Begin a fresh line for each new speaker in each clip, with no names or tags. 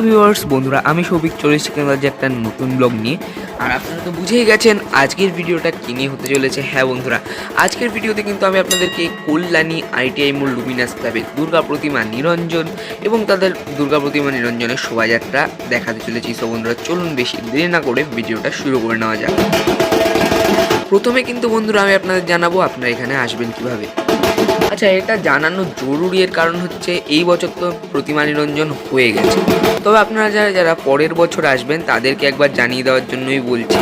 Hello viewers বন্ধুরা, আমি সৌভিক, চলে এসেছি একটা নতুন ব্লগ নিয়ে। আর আপনারা তো বুঝেই গেছেন, আজকের ভিডিওটা কী নিয়ে হতে চলেছে। হ্যাঁ বন্ধুরা, আজকের ভিডিওতে কিন্তু আমি আপনাদেরকে কল্যাণী আইটিআই মোল লুমিনাস ক্লাবের দুর্গা প্রতিমা নিরঞ্জন এবং তাদের দুর্গা প্রতিমা নিরঞ্জনের শোভাযাত্রা দেখাতে চলেছি। সো বন্ধুরা, চলুন বেশি দেরি না করে ভিডিওটা শুরু করে নেওয়া যাক। প্রথমে কিন্তু বন্ধুরা আমি আপনাদের জানাব, আপনারা এখানে আসবেন কীভাবে। আচ্ছা এটা জানানো জরুরি এর কারণ হচ্ছে এই বছর তো প্রতিমা নিরঞ্জন হয়ে গেছে। তবে আপনারা যারা যারা পরের বছর আসবেন, তাদেরকে একবার জানিয়ে দেওয়ার জন্যই বলছি।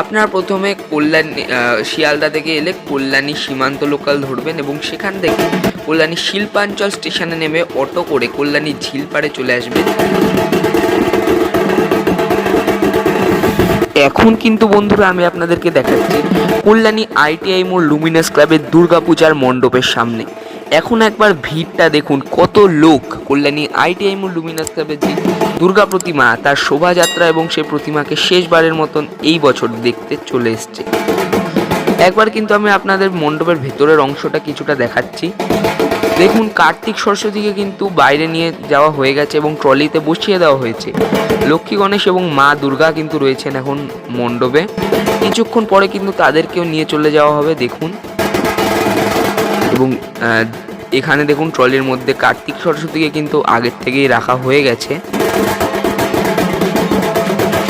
আপনারা প্রথমে কল্যাণী শিয়ালদা থেকে এলে কল্যাণী সীমান্ত লোকাল ধরবেন এবং সেখান থেকে কল্যাণী শিল্পাঞ্চল স্টেশনে নেমে অটো করে কল্যাণী ঝিলপাড়ে চলে আসবেন। এখন কিন্তু বন্ধুরা, আমি আপনাদেরকে দেখাচ্ছি কল্যাণী আইটিআই মোড় লুমিনাস ক্লাবের দুর্গাপূজার মণ্ডপের সামনে। এখন একবার ভিড়টা দেখুন, কত লোক কল্যাণী আইটিআই মোড় লুমিনাস ক্লাবের যে দুর্গা প্রতিমা, তার শোভাযাত্রা এবং সে প্রতিমাকে শেষবারের মতন এই বছর দেখতে চলে এসছে। একবার কিন্তু আমি আপনাদের মণ্ডপের ভেতরের অংশটা কিছুটা দেখাচ্ছি। দেখুন, কার্তিক সরস্বতীকে কিন্তু বাইরে নিয়ে যাওয়া হয়ে গেছে এবং ট্রলিতে বসিয়ে দেওয়া হয়েছে। লক্ষ্মী গণেশ এবং মা দুর্গা কিন্তু রয়েছেন এখন মণ্ডপে। কিছুক্ষণ পরে কিন্তু তাদেরকেও নিয়ে চলে যাওয়া হবে, দেখুন। এবং এখানে দেখুন, ট্রলির মধ্যে কার্তিক সরস্বতীকে কিন্তু আগের থেকেই রাখা হয়ে গেছে।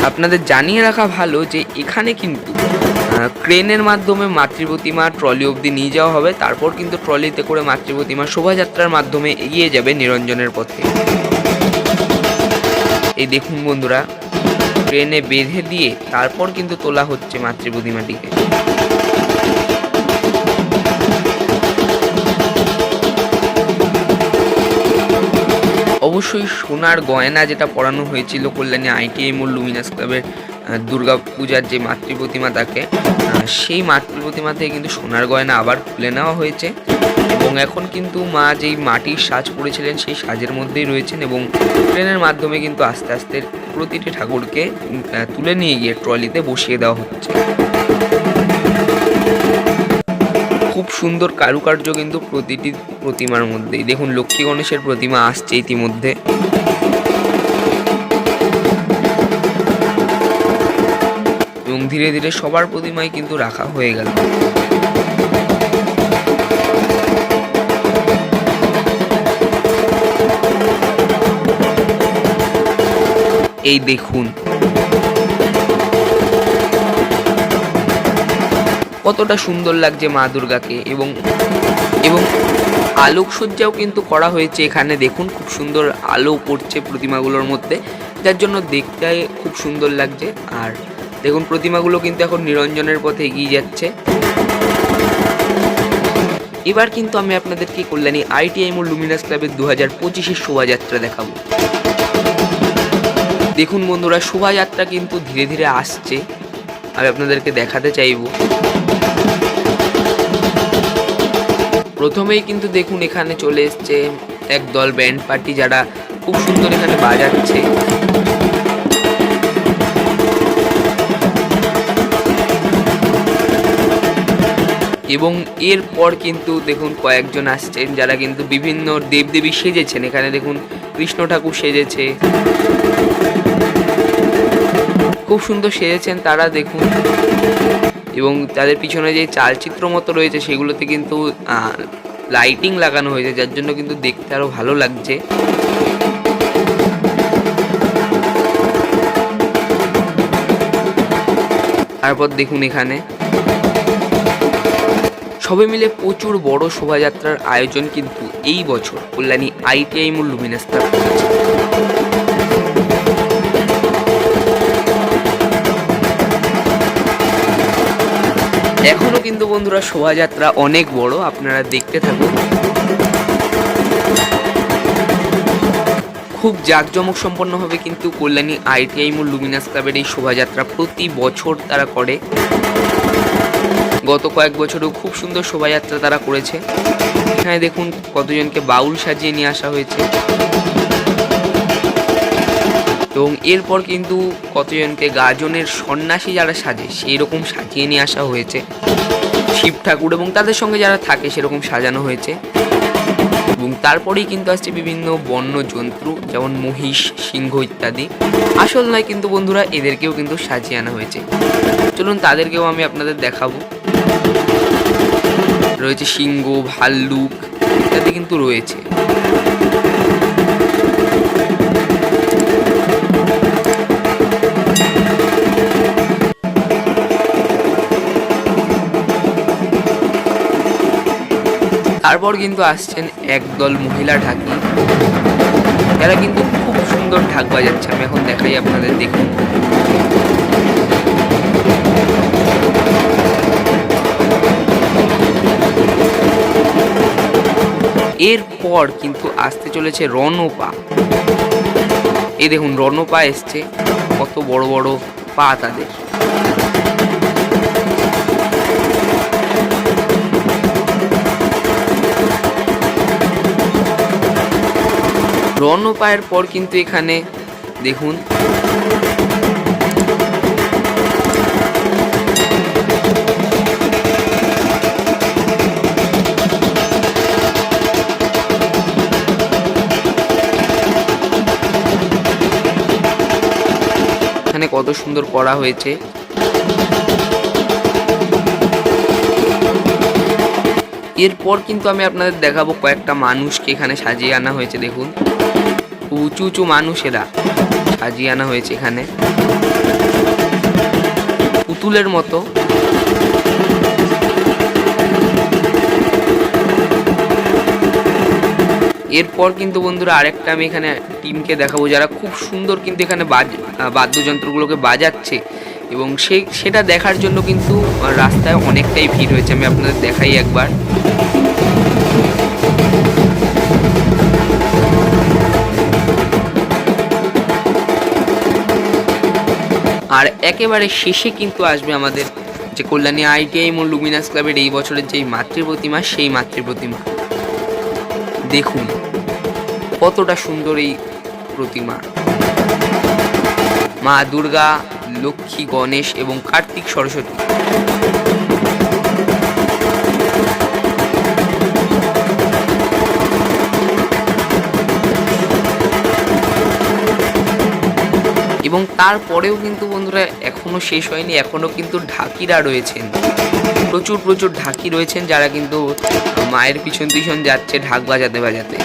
আপনাদের জানিয়ে রাখা ভালো যে এখানে কিন্তু ক্রেনের মাধ্যমে মাতৃপ্রতিমা ট্রলি অবধি নিয়ে যাওয়া হবে, তারপর কিন্তু ট্রলিতে করে মাতৃপ্রতিমা শোভাযাত্রার মাধ্যমে এগিয়ে যাবে নিরঞ্জনের পথে। এই দেখুন বন্ধুরা ট্রেনে বেঁধে দিয়ে তারপর কিন্তু তোলা হচ্ছে মাতৃপ্রতিমাটিকে। অবশ্যই সোনার গয়না যেটা পরানো হয়েছিল কল্যাণী আইটিআই মোল লুমিনাস ক্লাবের দুর্গা পূজার যে মাতৃ প্রতিমা আহ, সেই মাতৃ প্রতিমা থেকে কিন্তু সোনার গয়না আবার খুলে নেওয়া হয়েছে। এবং এখন কিন্তু মা যেই মাটির সাজ করেছিলেন সেই সাজের মধ্যেই রয়েছেন এবং ট্রেনের মাধ্যমে কিন্তু আস্তে আস্তে প্রতিটি ঠাকুরকে তুলে নিয়ে গিয়ে ট্রলিতে বসিয়ে দেওয়া হচ্ছে। খুব সুন্দর কারুকার্য কিন্তু প্রতিটি প্রতিমার মধ্যেই। দেখুন, লক্ষ্মী গণেশের প্রতিমা আসছে ইতিমধ্যে। এবং ধীরে ধীরে সবার প্রতিমাই কিন্তু রাখা হয়ে গেল। এই দেখুন। কতটা সুন্দর লাগছে মা দুর্গাকে এবং এবং আলোকসজ্জাও কিন্তু করা হয়েছে এখানে। দেখুন, খুব সুন্দর আলো পড়ছে প্রতিমাগুলোর মধ্যে, যার জন্য দেখতে খুব সুন্দর লাগছে। আর দেখুন, প্রতিমাগুলো কিন্তু এখন নিরঞ্জনের পথে এগিয়ে যাচ্ছে। এবার কিন্তু আমি আপনাদেরকে কল্যাণী আইটিআই মোল লুমিনাস ক্লাবের দু হাজার পঁচিশের শোভাযাত্রা দেখাবো। দেখুন বন্ধুরা, শোভাযাত্রা কিন্তু ধীরে ধীরে আসছে। আমি আপনাদেরকে দেখাতে চাইব। প্রথমেই কিন্তু দেখুন এখানে চলে এসছে এক দল ব্যান্ড পার্টি যারা খুব সুন্দর এখানে বাজাচ্ছে। এবং এরপর কিন্তু দেখুন কয়েকজন আসছেন যারা কিন্তু বিভিন্ন দেবদেবী সেজেছেন। এখানে দেখুন কৃষ্ণ ঠাকুর সেজেছে। খুব সুন্দর সেজেছেন তারা দেখুন। এবং তাদের পিছনে যে চালচিত্র মতো রয়েছে, সেগুলোতে কিন্তু লাইটিং লাগানো হয়েছে, যার জন্য কিন্তু দেখতে আরও ভালো লাগছে তারপর দেখুন এখানে সবে মিলে প্রচুর বড় শোভাযাত্রার আয়োজন কিন্তু এই বছর, কল্যাণী আইটিআই মূল লুমিনাস ক্লাব করেছে। এখনও কিন্তু বন্ধুরা শোভাযাত্রা অনেক বড়, আপনারা দেখতে থাকুন। খুব জাঁকজমক সম্পন্নভাবে কিন্তু কল্যাণী আইটিআই মূল লুমিনাস ক্লাবের এই শোভাযাত্রা প্রতি বছর তারা করে। গত কয়েক বছরেও খুব সুন্দর শোভাযাত্রা তারা করেছে। এখানে দেখুন কতজনকে বাউল সাজিয়ে নিয়ে আসা হয়েছে। এবং এরপর কিন্তু কতজনকে গাজনের সন্ন্যাসী যারা সাজে সেই রকম সাজিয়ে নিয়ে আসা হয়েছে। শিব ঠাকুর এবং তাদের সঙ্গে যারা থাকে, সেরকম সাজানো হয়েছে। এবং তারপরেই কিন্তু আসছে বিভিন্ন বন্য জন্তু, যেমন মহিষ, সিংহ ইত্যাদি। আসল নয় কিন্তু বন্ধুরা, এদেরকেও কিন্তু সাজিয়ে আনা হয়েছে। চলুন তাদেরকেও আমি আপনাদের দেখাবো। রয়েছে সিংহ, ভাল্লুক ইত্যাদি কিন্তু রয়েছে। তারপর কিন্তু আসছেন একদল মহিলা ঢাকি। যারা কিন্তু খুব সুন্দর ঢাক বাজাচ্ছে, আমি এখন দেখাই আপনাদের, দেখুন। এরপর কিন্তু আসতে চলেছে রণপা। এই দেখুন, রণপা এসছে, কত বড় বড় পা তাদের। রণপায়ের পর কিন্তু এখানে দেখুন। এখানে কত সুন্দর করা হয়েছে। এরপর কিন্তু আমি আপনাদের দেখাবো কয়েকটা মানুষকে এখানে সাজিয়ে আনা হয়েছে, দেখুন। উঁচু উঁচু মানুষেরা সাজিয়ে আনা হয়েছে এখানে। পুতুলের মতো। এরপর কিন্তু বন্ধুরা আরেকটা আমি এখানে টিমকে দেখাবো, যারা খুব সুন্দর কিন্তু এখানে বাদ্যযন্ত্রগুলোকে বাজাচ্ছে এবং সে সেটা দেখার জন্য কিন্তু রাস্তায় অনেকটাই ভিড় হয়েছে। আমি আপনাদের দেখাই একবার। আর একেবারে শেষে কিন্তু আসবে আমাদের যে কল্যাণী আইটিআই মূল লুমিনাস ক্লাবের এই বছরের যেই মাতৃ প্রতিমা সেই মাতৃ প্রতিমা দেখুন কতটা সুন্দর এই প্রতিমা। মা দুর্গা, লক্ষ্মী, গণেশ এবং কার্তিক সরস্বতী। এবং তারপরেও কিন্তু বন্ধুরা এখনও শেষ হয়নি, এখনও কিন্তু ঢাকিরা রয়েছেন। প্রচুর প্রচুর ঢাকি রয়েছেন যারা কিন্তু মায়ের পিছন পিছন যাচ্ছে ঢাক বাজাতে বাজাতে।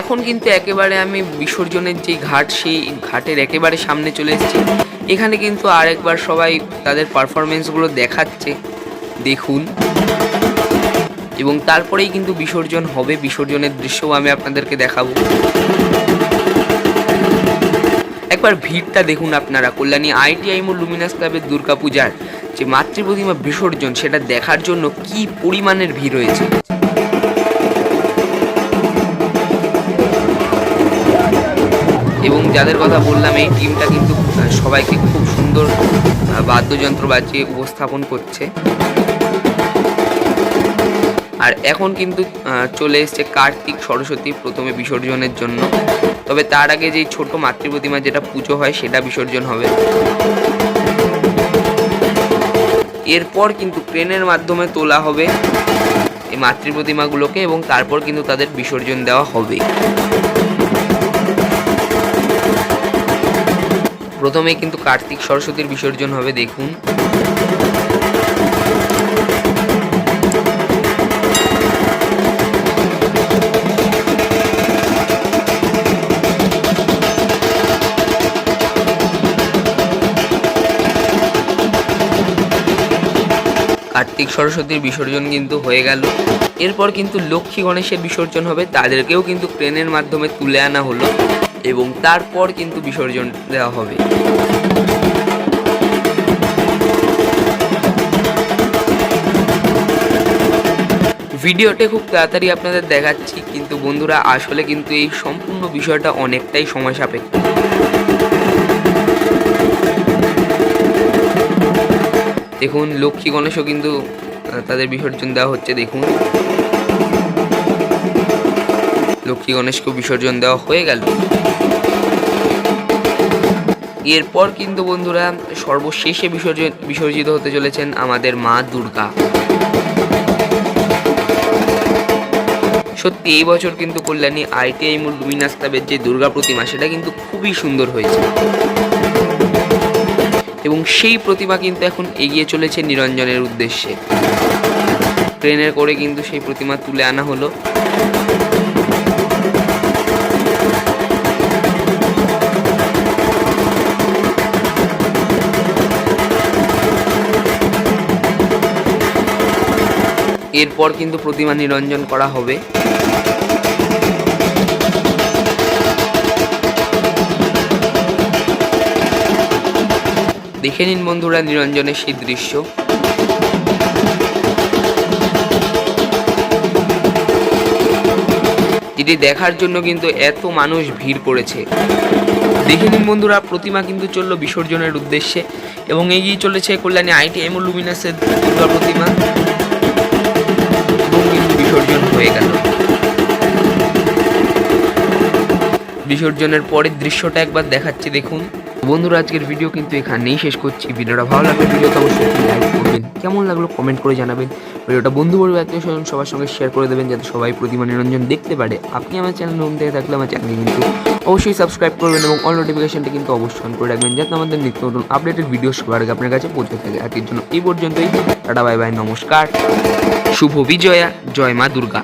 এখন কিন্তু একেবারে আমি বিসর্জনের যে ঘাট, সেই ঘাটের একেবারে সামনে চলে এসেছি। এখানে কিন্তু আরেকবার সবাই তাদের পারফরমেন্সগুলো দেখাচ্ছে। দেখুন। এবং তারপরেই কিন্তু বিসর্জন হবে। বিসর্জনের দৃশ্যও আমি আপনাদেরকে দেখাবো। একবার ভিড়টা দেখুন আপনারা। কল্যাণী আইটিআই মোল লুমিনাস ক্লাবের দুর্গাপূজার যে মাতৃ প্রতিমা বিসর্জন, সেটা দেখার জন্য কি পরিমাণের ভিড় হয়েছে এবং যাদের কথা বললাম, এই টিমটা কিন্তু সবাইকে খুব সুন্দর বাদ্যযন্ত্র বাজিয়ে উপস্থাপন করছে। আর এখন কিন্তু চলে এসছে কার্তিক সরস্বতী প্রথমে বিসর্জনের জন্য। তবে তার আগে যেই ছোট মাতৃ প্রতিমা যেটা পুজো হয়, সেটা বিসর্জন হবে। এরপর কিন্তু ক্রেনের মাধ্যমে তোলা হবে এই মাতৃ প্রতিমাগুলোকে এবং তারপর কিন্তু তাদের বিসর্জন দেওয়া হবে। প্রথমে কিন্তু কার্তিক সরস্বতীর বিসর্জন হবে, দেখুন। কার্তিক সরস্বতীর বিসর্জন কিন্তু হয়ে গেল। এরপর কিন্তু লক্ষ্মী গণেশের বিসর্জন হবে, তাদেরকেও কিন্তু ক্রেনের মাধ্যমে তুলে আনা হলো এবং তারপর কিন্তু বিসর্জন দেওয়া হবে। ভিডিওতে খুব তাড়াতাড়ি আপনাদের দেখাচ্ছি, কিন্তু বন্ধুরা, আসলে কিন্তু এই সম্পূর্ণ বিষয়টা অনেকটাই সময় সাপেক্ষ। দেখুন, লক্ষ্মী গণেশও কিন্তু তাদের বিসর্জন দেওয়া হচ্ছে, দেখুন। লক্ষ্মী গণেশকেও বিসর্জন দেওয়া হয়ে গেল। এরপর কিন্তু বন্ধুরা, সর্বশেষে বিসর্জন, বিসর্জিত হতে চলেছেন আমাদের মা দুর্গা। সত্যি, এই বছর কিন্তু কল্যাণী আইটিআই মূল লুমিনাস ক্লাবের যে দুর্গা প্রতিমা, সেটা কিন্তু খুবই সুন্দর হয়েছে। এবং সেই প্রতিমা কিন্তু এখন এগিয়ে চলেছে নিরঞ্জনের উদ্দেশ্যে। ট্রেনের করে কিন্তু সেই প্রতিমা তুলে আনা হলো। এরপর কিন্তু প্রতিমা নিরঞ্জন করা হবে। দেখে নিন বন্ধুরা নিরঞ্জনের সেই দৃশ্য। যেটি দেখার জন্য কিন্তু এত মানুষ ভিড় করেছে। দেখে নিন বন্ধুরা, প্রতিমা কিন্তু চলল বিসর্জনের উদ্দেশ্যে এবং এগিয়ে চলেছে কল্যাণী আইটি এম লুমিনাসের দুর্গা প্রতিমা। বিসর্জন হয়ে গেল। বিসর্জনের পরের দৃশ্যটা একবার দেখাচ্ছি, দেখুন। বন্ধুরা, আজকের ভিডিও কিন্তু এখানেই শেষ করছি। ভিডিওটা ভালো লাগলে ভিডিওতে অবশ্যই লাইক করবেন। কেমন লাগল কমেন্ট করে জানাবেন। ভিডিওটা বন্ধু পরিবার আত্মীয় স্বজন সবার সঙ্গে শেয়ার করে দেবেন, যাতে সবাই প্রতিমা নিরঞ্জন দেখতে পারে। আপনি আমার চ্যানেল নতুন থেকে থাকলে আমার চ্যানেলকে কিন্তু অবশ্যই সাবস্ক্রাইব করবেন এবং অল নোটিফিকেশনটা কিন্তু অবশ্যই করে রাখবেন, যাতে আমাদের নিত্য নতুন আপডেটেড ভিডিও সবার আগে আপনার কাছে পৌঁছে থাকে। আজকের জন্য এই পর্যন্তই। টাটা বাই বাই নমস্কার। শুভ বিজয়া, জয় মা দুর্গা।